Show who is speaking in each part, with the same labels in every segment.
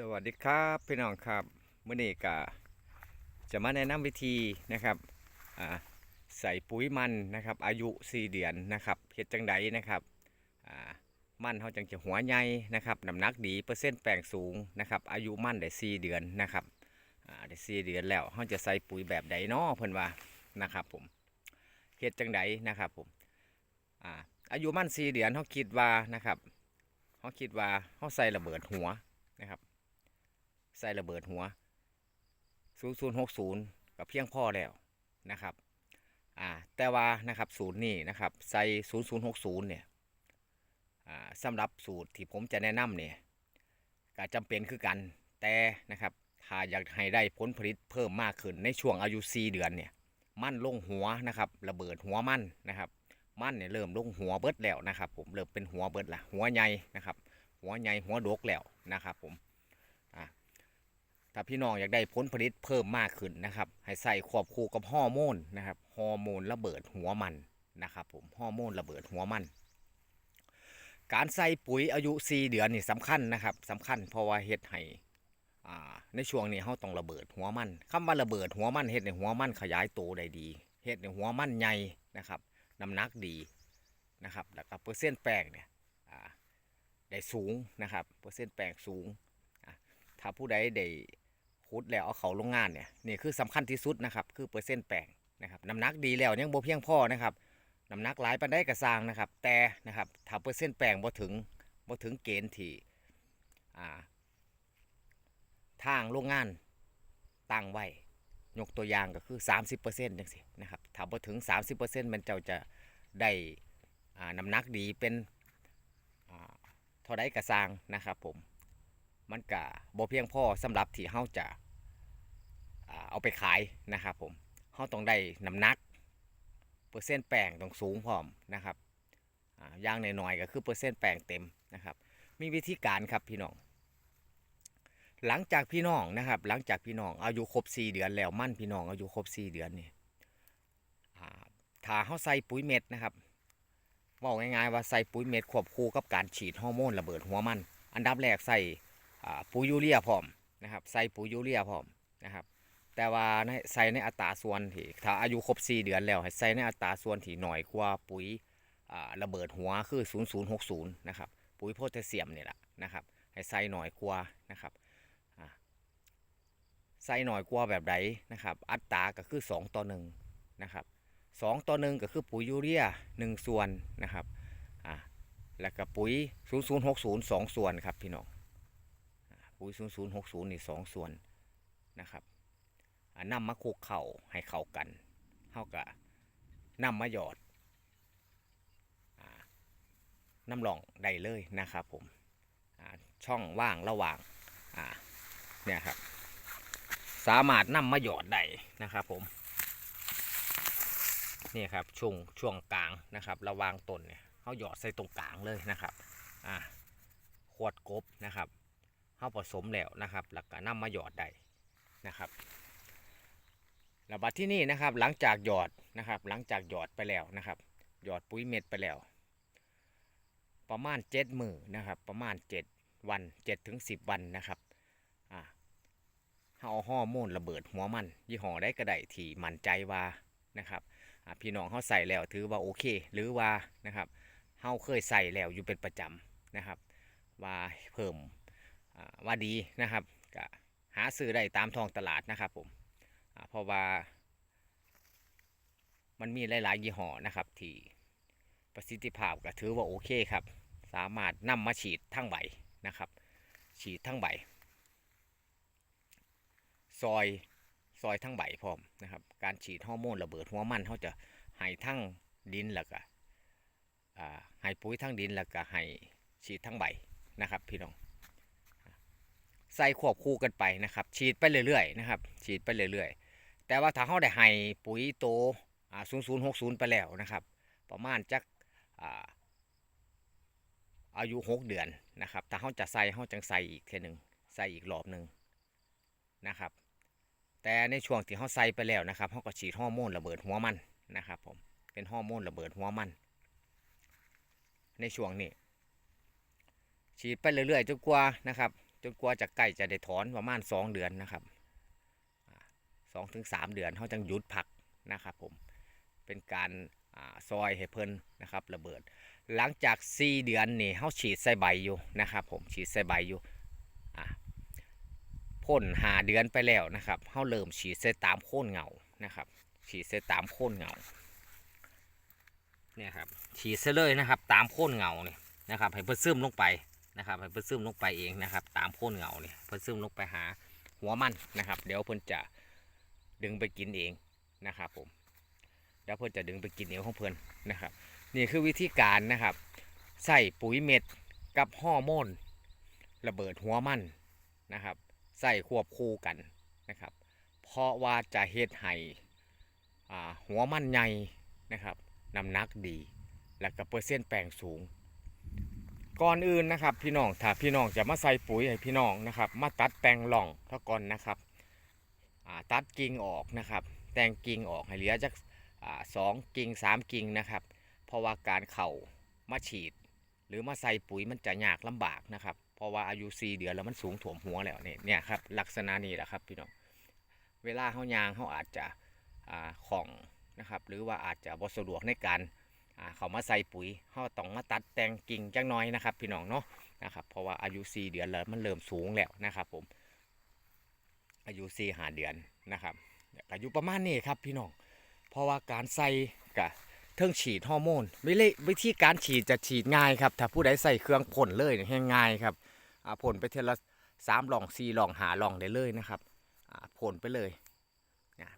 Speaker 1: สวัสดีครับพี่น้องครับเมื่อนี้ก็จะมาแนะนำวิธีนะครับใส่ปุ๋ยมันนะครับอายุ 4 เดือนนะครับเฮ็ดจังไดนะครับมันเขาจังจะหัวใหญ่นะครับน้ำหนักดีเปอร์เซ็นต์แป้งสูงนะครับอายุมันได้4เดือนนะครับอ่าได้4เดือนแล้วเขาจะใส่ปุ๋ยแบบใดน้อเพิ่นว่านะครับผมเฮ็ดจังไดนะครับผมอาอายุมัน4เดือนเขาคิดว่านะครับเขาคิดว่าเขาใส่ระเบิดหัวนะครับ ใส่ระเบิดหัว 0060กับเพียงพ่อแล้วนะครับอ่าแต่ว่านะครับสูตรนี้นะครับใส่ 0060 เนี่ยอ่าสำหรับสูตรที่ผมจะแนะนำเนี่ยก็จำเป็นคือกันแต่นะครับถ้าอยากให้ได้ผลผลิตเพิ่มมากขึ้นในช่วงอายุ 4 เดือนเนี่ยมั่นลงหัวนะครับระเบิดหัวมั่นนะครับมั่นเนี่ยเริ่มลงหัวเบิดแล้วนะครับ ผมเริ่มเป็นหัวเบิดละหัวใหญ่นะครับ หัวใหญ่หัวดกแล้วนะครับผม ถ้าพี่น้องอยากได้ผลผลิตเพิ่มมากขึ้นนะครับ ให้ใส่ควบคู่กับฮอร์โมนนะครับฮอร์โมนระเบิดหัวมันนะครับผมฮอร์โมนระเบิดหัวมัน การใส่ปุ๋ยอายุ 4 เดือนนี่สำคัญนะครับสำคัญเพราะว่าเฮ็ดให้ในช่วงนี้เฮาต้องระเบิดหัวมันคำว่าระเบิดหัวมันเฮ็ดให้หัวมันขยายโตได้ดีเฮ็ดให้หัวมันใหญ่นะครับน้ำหนักดีนะครับแล้วก็เปอร์เซ็นต์แป้งเนี่ยอ่าได้สูงนะครับเปอร์เซ็นต์แป้งสูงถ้าผู้ใดได้ ขุดแล้วเอาเขาโรงงานเนี่ยนี่คือสำคัญที่สุดนะครับ คือเปอร์เซ็นต์แป้งนะครับน้ำหนักดีแล้วยังบ่เพียงพอนะครับน้ำหนักหลายปานได้กระซางนะครับ แต่นะครับถ้าเปอร์เซ็นต์แป้งบ่ถึงบ่ถึงเกณฑ์ที่อ่าทางโรงงานตั้งไว้ยกตัวอย่างก็คือ 30%จังซี่นะครับถ้าบ่ถึง 30%มันเจ้าจะได้อ่าน้ำหนักดีเป็นอ่าเท่าใดกระซางนะครับผม มันก็บ่เพียงพอสำหรับที่เฮาจะเอาไปขายนะครับผมเฮาต้องได้น้ำหนัก เปอร์เซ็นต์แป้งต้องสูงพร้อมนะครับอย่างน้อยๆก็คือเปอร์เซ็นต์แป้งเต็มนะครับ มีวิธีการครับพี่น้อง หลังจากพี่น้องนะครับ หลังจากพี่น้องอายุครบ 4 เดือนแล้วมั่นพี่น้องอายุครบ 4 เดือนนี่ถ้าเฮาใส่ปุ๋ยเม็ดนะครับเว่าง่ายๆว่าใส่ปุ๋ยเม็ดควบคู่กับการฉีดฮอร์โมนระเบิดหัวมัน อันดับแรกใส่ ปุ๋ยยูเรียพร้อมนะครับใส่ปุ๋ยยูเรียพร้อมนะครับแต่ว่าในใส่ในอัตราส่วนที่ถ้าอายุครบ 4 เดือนแล้วให้ใส่ในอัตราส่วนที่หน่อยกว่าปุ๋ยระเบิดหัวคือ 0060นะครับปุ๋ยโพแทสเซียมนี่แหละนะครับให้ใส่หน่อยกว่านะครับใส่หน่อยกว่าแบบใดนะครับอัตราก็คือ 2 ต่อ1นะครับ2ต่อ1ก็คือปุ๋ยยูเรีย 1 ส่วนนะครับอ่าแล้วก็ปุ๋ย 0060 2 ส่วนครับพี่น้อง ปุ๋ย0060นี่2ส่วนนะครับอ่านำมาคุกเข่าให้เข้ากันเท่ากับนำมาหยอดน้ำรองได้เลยนะครับผมช่องว่างระหว่างเนี่ยครับ สามารถนำมาหยอดได้นะครับผมนี่ครับช่วงช่วงกลางนะครับระหว่างต้นเนี่ยเขาหยอดใส่ตรงกลางเลยนะครับอ่าขวดกบนะครับ เข้าผสมแล้วนะครับแล้วก็นำมาหยอดได้นะครับแล้วบัดที่นี่นะครับหลังจากหยอดนะครับ หลังจากหยอดไปแล้วนะครับหยอดปุ๋ยเม็ดไปแล้ว ประมาณเจ็ดมือนะครับ ประมาณเจ็ดวันเจ็ดถึงสิบวันนะครับอ่าเอาฮอร์โมนระเบิดหัวมันยี่ห้อได้ก็ได้ที่มั่นใจว่านะครับพี่น้องเขาใส่แล้วถือว่าโอเค หรือว่านะครับเขาเคยใส่แล้วอยู่เป็นประจำนะครับ ว่าเพิ่ม ว่าดีนะครับก็หาซื้อได้ตามท้องตลาดนะครับผมเพราะว่า มันมีหลายๆยี่ห้อนะครับที่ประสิทธิภาพก็ถือว่าโอเคครับ สามารถนำมาฉีดทั้งใบนะครับ ฉีดทั้งใบ ซอยซอยทั้งใบพร้อมนะครับ การฉีดฮอร์โมนระเบิดหัวมันเขาจะให้ทั้งดินแล้วก็ให้ปุ๋ยทั้งดินแล้วก็ให้ฉีดทั้งใบนะครับพี่น้อง ใส่ควบคู่กันไปนะครับ ฉีดไปเรื่อยๆนะครับ ฉีดไปเรื่อยๆ แต่ว่าถ้าเขาได้ให้ปุ๋ยโตอ่า0060ไปแล้วนะครับ ประมาณจักอ่าอายุ6เดือนนะครับ ถ้าเขาจะใส่เขาจังใส่อีกเทอหนึงใส่อีกรอบหนึ่งนะครับ แต่ในช่วงที่เขาใส่ไปแล้วนะครับเขาก็ฉีดฮอร์โมนระเบิดหัวมันนะครับผม เป็นฮอร์โมนระเบิดหัวมัน ในช่วงนี้ฉีดไปเรื่อยๆจนกว่านะครับ นกว่าจะใกล้จะได้ถอนประมาณ2เดือนนะครับสองถึงสามเดือนเขาจังหยุดพักนะครับผมเป็นการอซอยให้เพิ่นนะครับระเบิด หลังจาก 4 เดือนนี่เขาฉีดใส่ใบอยู่นะครับผมฉีดใส่ใบอยู่พ่นหาเดือนไปแล้วนะครับเขาเริ่มฉีดใส่ตามโค่นเงานะครับฉีดใส่ตามโค่นเงาเนี่ยครับฉีดใส่เลยนะครับ ตามโค่นเงาเนี่ยนะครับให้เพิ่นซึมลงไป นะครับให้เพิ่นซึมลงไปเองนะครับ ตามโค่นเงาเนี่ยเพิ่นซึมลงไปหาหัวมันนะครับ เดี๋ยวเพิ่นจะดึงไปกินเองนะครับผมเดี๋ยวเพิ่นจะดึงไปกินเองของเพิ่นนะครับ นี่คือวิธีการนะครับ ใส่ปุ๋ยเม็ดกับฮอร์โมนระเบิดหัวมันนะครับใส่ควบคู่กันนะครับ เพราะว่าจะเฮ็ดให้อ่หัวมันใหญ่นะครับน้ำหนักดี และก็เปอร์เซ็นต์แปลงสูง ก่อนอื่นนะครับ พี่น้องถ้าพี่น้องจะมาใส่ปุ๋ยให้พี่น้องนะครับ มาตัดแต่งหล่องเท่าก่อนนะครับตัดกิ่งออกนะครับ แต่งกิ่งออกให้เหลือจากสองกิ่งสามกิ่งนะครับ เพราะว่าการเข่ามาฉีด หรือมาใส่ปุ๋ยมันจะยากลำบากนะครับ เพราะว่าอายุ4เดือนแล้วมันสูงถ่วมหัวแล้วเนี่ยเนี่ยครับลักษณะนี้แหละครับพี่น้องเวลาเขายางเขาอาจจะของนะครับ หรือว่าอาจจะบสะดวกในการ เขามาใส่ปุ๋ยเขาต้องมาตัดแต่งกิ่งจังน้อยนะครับ พี่น้องเนาะนะครับเพราะว่าอายุ4เดือนแล้วมันเริ่มสูงแล้วนะครับผมอายุ4หาเดือนนะครับอายุประมาณนี้ครับพี่น้องเพราะว่าการใส่กับเทิงฉีดฮอร์โมนวิธีวิธีการฉีดจะฉีดง่ายครับถ้าผู้ใดใส่เครื่องพ่นเลยเนี่ยให้ง่ายครับอ่าพ่นไปเทละสามหลองสี่หลองหาหลองได้เลยนะครับอ่าพ่นไปเลย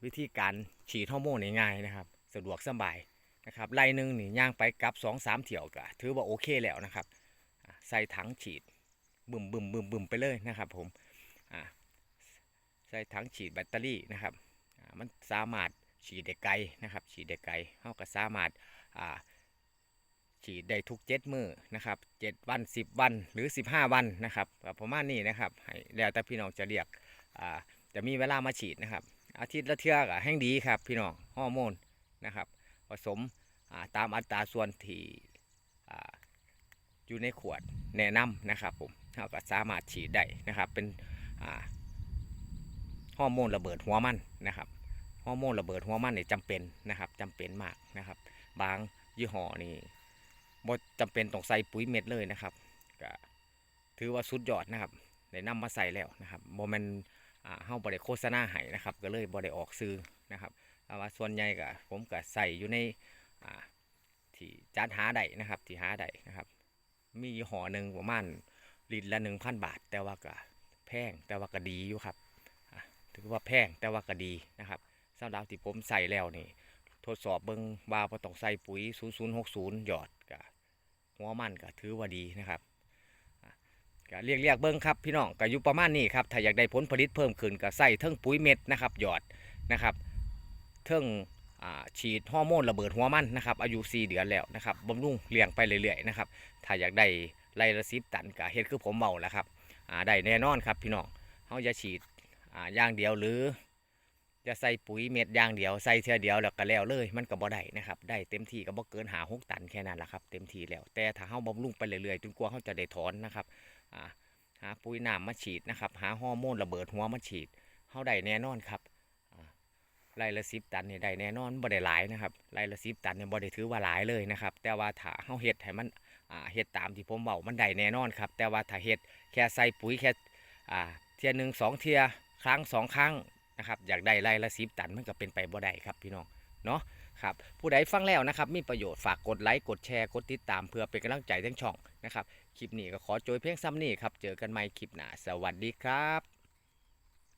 Speaker 1: วิธีการฉีดฮอร์โมนง่ายนะครับ สะดวกสบาย นะครับไล่หนึ่งนี่ย่างไปกลับสองสามเที่ยวก็ถือว่าโอเคแล้วนะครับ ใส่ถังฉีดบึมบึมบึมบึมไปเลยนะครับผมใส่ถังฉีดแบตเตอรี่นะครับมันสามารถฉีดได้ไกลนะครับ ฉีดได้ไกลเขาก็สามารถาฉีดได้ทุกเจ็ดมือนะครับเจ็ดวันสิบวันหรือสิบห้าวันนะครับประมาณนี้นะครับให้แล้วแต่พี่น้องจะเรียกจะมีเวลามาฉีดนะครับ อาทิตย์ละเทื่อกแห้งดีครับพี่น้องฮอร์โมนนะครับ ผสมตามอัตราส่วนที่อยู่ในขวดแนะนำนะครับผมเราก็สามารถฉีดได้นะครับเป็นฮอร์โมนระเบิดหัวมันนะครับฮอร์โมนระเบิดหัวมันนี่ยจำเป็นนะครับจำเป็นมากนะครับ บางยี่ห้อนี่บ่จำเป็นต้องใส่ปุ๋ยเม็ดเลยนะครับก็ถือว่าสุดยอดนะครับได้นำมาใส่แล้วนะครับโมเมนอ่าเฮาบ่ได้โฆษณาให้นะครับ ก็เลยบ่ได้ออกซื้อนะครับ ว่าส่วนใหญ่ก็ผมก็ใส่อยู่ในที่จานหาได้นะครับที่หาได้นะครับ มียี่อหนึ่งประมาณลิตรละ1,000บาท แต่ว่าก็แพงแต่ว่าก็ดีอยู่ครับถือว่าแพงแต่ว่าก็ดีนะครับสำหรับที่ผมใส่แล้วนี่ทดสอบเบิงว่าพอต้องใส่ปุ๋ย 0060 หยอดกับหัวมันก็ถือว่าดีนะครับอะก็เรียกเรียกเบิงครับพี่น้องก็อยู่ประมาณนี้ครับถ้าอยากได้ผลผลิตเพิ่มขึ้นก็ใส่เทิงปุ๋ยเม็ดนะครับหยอดนะครับ เทิงอ่าฉีดฮอร์โมนระเบิดหัวมันนะครับอายุ4เดือนแล้วนะครับบำรุงเลี้ยงไปเรื่อยๆนะครับถ้าอยากได้ไล่ละสิบตันก็เฮ็ดคือผมเมาแล้วครับได้แน่นอนครับพี่น้องเขาจะฉีดอย่างเดียวหรือ จะใส่ปุ๋ยเม็ดอย่างเดียวใส่เท่าเดียวแล้วก็แล้วเลย มันก็บ่ได้นะครับได้เต็มที่ก็บ่เกินหาหกตันแค่นั้นแหละครับเต็มที่แล้ว แต่ถ้าเฮาบำรุงไปเรื่อยๆจนกว่าเฮาจะได้ถอนนะครับหาปุ๋ยน้ำมาฉีดนะครับหาฮอร์โมนระเบิดหัวมาฉีดเฮาได้แน่นอนครับ ไร่ละสิบตันนี่ได้แน่นอนบ่ได้หลายนะครับไร่ละสิบตันเนี่ยบ่ได้ถือว่าหลายเลยนะครับ แต่ว่าถ้าเฮาเฮ็ดให้มันเฮ็ดตามที่ผมบอกมันได้แน่นอนครับ แต่ว่าถ้าเฮ็ดแค่ใส่ปุ๋ยแค่เทียหนึ่งสองเทียครั้งสองครั้งนะครับอยากได้ไร่ละสิบตันมันก็เป็นไปบ่ได้ครับพี่น้องเนาะครับผู้ใดฟังแล้วนะครับมีประโยชน์ฝากกดไลค์กดแชร์กดติดตามเพื่อเป็นกำลังใจทั้งช่องนะครับคลิปนี้ก็ขอโจยเพียงซ้ำนี่ครับเจอกันใหม่คลิปหน้าสวัสดีครับ